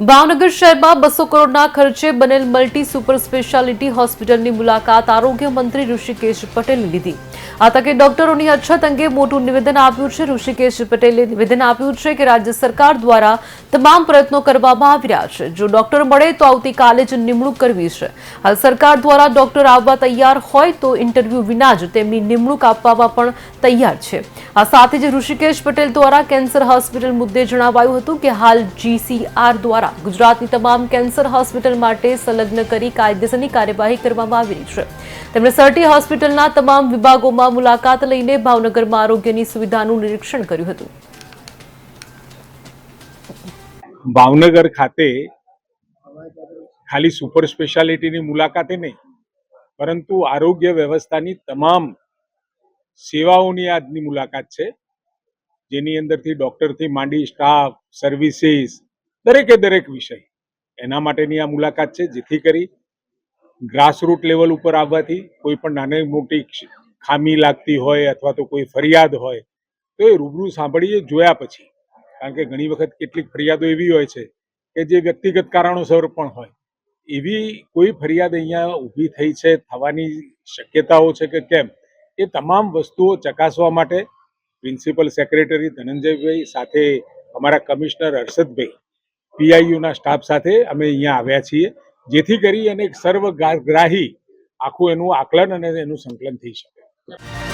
ભાવનગર શહેરમાં બસો કરોડના ખર્ચે બનેલ મલ્ટી સુપર સ્પેશિયાલિટી હોસ્પિટલની મુલાકાત આરોગ્ય મંત્રી ઋષિકેશ પટેલે લીધી. આ તકે ડોક્ટરોની અછત અંગે મોટું નિવેદન આપ્યું છે. ઋષિકેશ પટેલે નિવેદન આપ્યું છે કે રાજ્ય સરકાર દ્વારા તમામ પ્રયત્નો કરવામાં આવી રહ્યા છે. જો ડોક્ટર મળે તો આવતીકાલે જ નિમણૂક કરવી છે. હાલ સરકાર દ્વારા ડોક્ટર આવવા તૈયાર હોય તો ઇન્ટરવ્યૂ વિના જ તેમની નિમણૂક આપવામાં પણ તૈયાર છે. આ સાથે જ ઋષિકેશ પટેલ દ્વારા કેન્સર હોસ્પિટલ મુદ્દે જણાવાયું હતું કે હાલ જીસીઆર દ્વારા ગુજરાતની તમામ કેન્સર હોસ્પિટલ માટે સંલગ્ન કરી કાયદેસરની કાર્યવાહી કરવામાં આવી રહી છે. તેમણે સર્ટી હોસ્પિટલના તમામ વિભાગોમાં મુલાકાત લઈને ભાવનગરમાં આરોગ્યની સુવિધાનું નિરીક્ષણ કર્યું હતું. ભાવનગર ખાતે ખાલી સુપર સ્પેશિયાલિટીની મુલાકાતે નહીં, પરંતુ આરોગ્ય વ્યવસ્થાની તમામ સેવાઓની આજની મુલાકાત છે. જેની અંદરથી ડોક્ટરથી માંડી સ્ટાફ, સર્વિસીસ દરેકે દરેક વિષય. એના માટેની આ મુલાકાત છે, જેથી કરી ગ્રાસરૂટ લેવલ ઉપર આવવાથી કોઈ પણ નાની મોટી ખામી લાગતી હોય અથવા તો કોઈ ફરિયાદ હોય, તો એ રૂબરૂ સાંભળીએ, જોયા પછી. કારણ કે ઘણી વખત કેટલીક ફરિયાદો એવી હોય છે કે જે વ્યક્તિગત કારણોસર પણ હોય. એવી કોઈ ફરિયાદ અહીંયા ઊભી થઈ છે, થવાની શક્યતાઓ છે કે કેમ, એ તમામ વસ્તુઓ ચકાસવા માટે પ્રિન્સિપલ સેક્રેટરી ધનંજયભાઈ સાથે અમારા કમિશનર હર્ષદભાઈ પીઆઈયુના સ્ટાફ સાથે અમે અહીંયા આવ્યા છીએ, જેથી કરી અને સર્વગ્રાહી આખું એનું આકલન અને એનું સંકલન થઈ શકે.